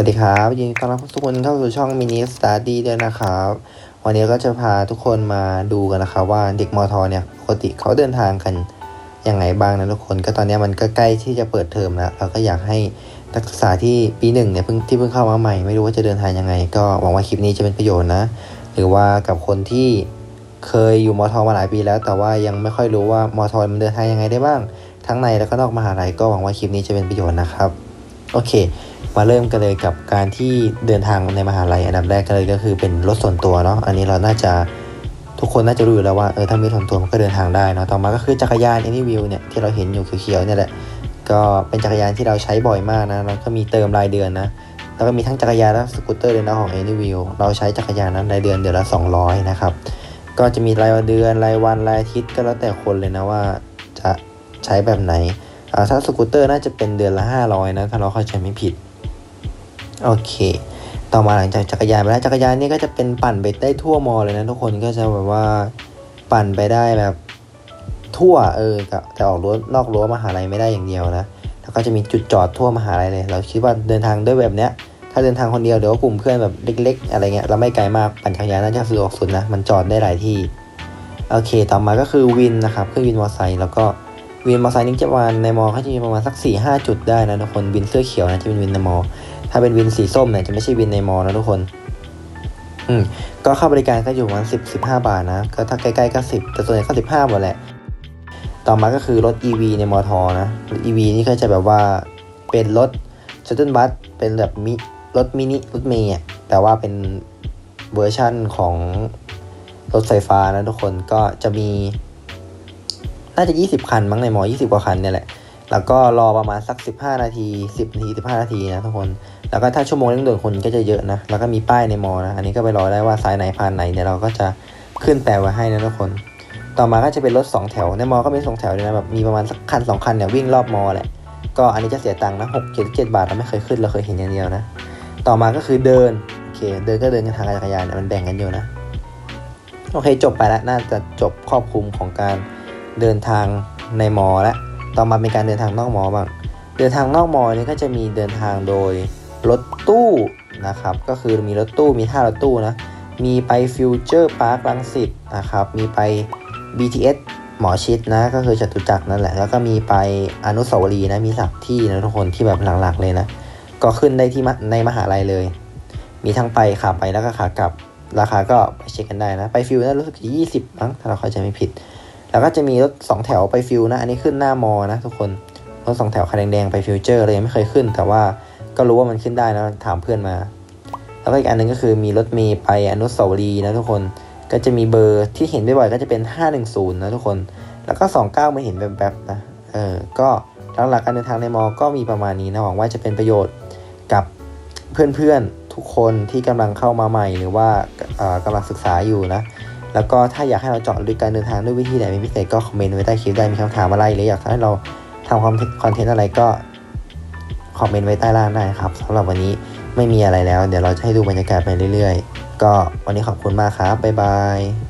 วัสดีครับ ยินดีต้อนรับทุกคนเข้าสู่ช่องมินิสตาร์ดี้ด้วยนะครับ วันนี้ก็จะพาทุกคนมาดูกันนะครับว่าเด็กมอทอเนี่ยปกติเขาเดินทางกันยังไงบ้างนะทุกคน ก็ตอนนี้มันก็ใกล้ที่จะเปิดเทอมแล้วเราก็อยากให้นักศึกษาที่ปีหนึ่งเนี่ยเพิ่งที่เพิ่งเข้ามาใหม่ไม่รู้ว่าจะเดินทางยังไง ก็หวังว่าคลิปนี้จะเป็นประโยชน์นะ หรือว่ากับคนที่เคยอยู่มอทอมาหลายปีแล้ว แต่ว่ายังไม่ค่อยรู้ว่ามอทอมันเดินทางยังไงได้บ้าง ทั้งในแล้วก็นอกมหาลัยก็หวังว่าคลิปนี้จะเป็นประโยชน์นะครับ โอเค มาเริ่มกันเลยกับการที่เดินทางในมหาลัยอันดับแรกกันเลยก็คือเป็นรถส่วนตัวเนาะอันนี้เราน่าจะทุกคนน่าจะรู้อยู่แล้วว่าเออถ้ามีส่วนตัวมันก็เดินทางได้เนาะต่อมาก็คือจักรยาน Anyview เนี่ยที่เราเห็นอยู่เขียวๆเนี่ยแหละก็เป็นจักรยานที่เราใช้บ่อยมากนะแล้วก็มีเติมรายเดือนนะแล้วก็มีทั้งจักรยานและสกูตเตอร์เลยนะของ Anyview เราใช้จักรยานนั้นรายเดือนเดือนละ 200 นะครับก็จะมีรายเดือนรายวันรายอาทิตย์ก็แล้วแต่คนเลยนะว่าจะใช้แบบไหนถ้าสกูตเตอร์น่าจะเป็นเดือนละ 500นะถ้าเราเข้าใจไม่ผิด โอเค ต่อมาหลังจากจักรยานไปแล้วจักรยานนี่ก็จะเป็นปั่นไปได้ทั่วมอเลยนะทุกคนก็จะแบบว่าปั่นไปได้แบบทั่วเออแต่ออกรั้วนอกรั้วมหาลัยไม่ได้อย่างเดียวนะแล้วก็จะมีจุดจอดทั่วมหาลัยเลย เราคิดว่าเดินทางด้วยแบบเนี้ยถ้าเดินทางคนเดียวเดี๋ยวกลุ่มเพื่อนแบบเล็ก ๆ อะไรเงี้ยเราไม่ไกลมากปั่นจักรยานน่าจะสะดวกสุดนะมันจอดได้หลายที่โอเค ต่อมาก็คือวินนะครับเครื่องวินมอเตอร์ไซค์แล้วก็วินมอเตอร์ไซค์นี่จะประมาณในมอเขาจะมีประมาณสัก4ี่ห้าจุดได้นะทุกคนวินเสื้อเขียวนะจะเป็นวินในมอ ถ้าเป็นวินสีส้มเนี่ยจะไม่ใช่วินในมอนะทุกคน อืม ก็ค่าบริการก็อยู่ประมาณสิบสิบห้าบาทนะ ก็ถ้าใกล้ๆก็สิบแต่ส่วนใหญ่ก็สิบห้าหมดแหละ ต่อมาก็คือรถ EV ในมอทอนะรถ EV นี่ก็จะแบบว่าเป็นรถชัตเติลบัสเป็นแบบมิรถมินิรถเมย์แต่ว่าเป็นเวอร์ชั่นของรถไฟฟ้านะทุกคนก็จะมี น่าจะ 20 คันมั้งในมอ 20 กว่าคันเนี่ยแหละ แล้วก็รอประมาณสัก 15 นาที 10 นาที 15 นาทีนะทุกคน แล้วก็ถ้าชั่วโมงเร่งด่วนคนก็จะเยอะนะ แล้วก็มีป้ายในมอนะ อันนี้ก็ไปรอได้ว่าสายไหนผ่านไหนเนี่ยเราก็จะขึ้นแปลไว้ให้นะทุกคน ต่อมาก็จะเป็นรถ 2 แถว ในมอก็มีสองแถวเลยนะแบบมีประมาณสักคันสองคันเนี่ยวิ่งรอบมอแหละ ก็อันนี้จะเสียตังค์นะหกเจ็ดเจ็ดบาทเราไม่เคยขึ้นเราเคยเห็นอย่างเดียวนะ ต่อมาก็คือเดิน โอเค เดินก็เดินกันทางจักรยานเนี่ยมันแบ่งกันอยู่นะ โอเคจบไปแล้วน่าจะจบครอบคลุมของการเดินทางในมอแล้ว ต่อมาเป็นการเดินทางนอกมอบ้าง เดินทางนอกมอนี่ก็จะมีเดินทางโดยรถตู้นะครับ ก็คือมีรถตู้มีท่ารถตู้นะ มีไปฟิวเจอร์พาร์คลังสิตนะครับ มีไป BTS หมอชิดนะ ก็คือจตุจักรนั่นแหละ แล้วก็มีไปอนุสาวรีย์นะ มีสักที่นะทุกคนที่แบบหลักๆเลยนะ ก็ขึ้นได้ที่ในมหาลัยเลย มีทั้งไปขาไปแล้วก็ขากลับ ราคาก็ไปเช็คกันได้นะ ไปฟิวน่ารู้สึกยี่สิบมั้งถ้าเราเข้าใจไม่ผิด แล้วก็จะมีรถสองแถวไปฟิวนะ อันนี้ขึ้นหน้ามอนะทุกคนรถสองแถวคันแดงๆไปฟิวเจอร์เลยยังไม่เคยขึ้น แต่ว่าก็รู้ว่ามันขึ้นได้นะถามเพื่อนมา แล้วก็อีกอันหนึงก็คือมีรถเมย์ไปอนุสาวรีย์นะทุกคนก็จะมีเบอร์ที่เห็นบ่อยๆก็จะเป็น 510 นะทุกคน แล้วก็ 29ไม่เห็นแบบๆนะ เออ ก็หลักๆการเดินทางในมอ ก็มีประมาณนี้นะหวังว่าจะเป็นประโยชน์กับเพื่อนๆทุกคนที่กำลังเข้ามาใหม่หรือว่าเอ่อกำลังศึกษาอยู่นะ แล้วก็ถ้าอยากให้เราเจาะลึกการเดินทางด้วยวิธีไหนเป็นพิเศษก็คอมเมนต์ไว้ใต้คลิปได้มีคำถามอะไรหรืออยากให้เราทำคอนเทนต์อะไรก็คอมเมนต์ไว้ใต้ล่างได้ครับสำหรับวันนี้ไม่มีอะไรแล้ว เดี๋ยวเราจะให้ดูบรรยากาศไปเรื่อย ๆ ก็วันนี้ขอบคุณมากครับบ๊ายบาย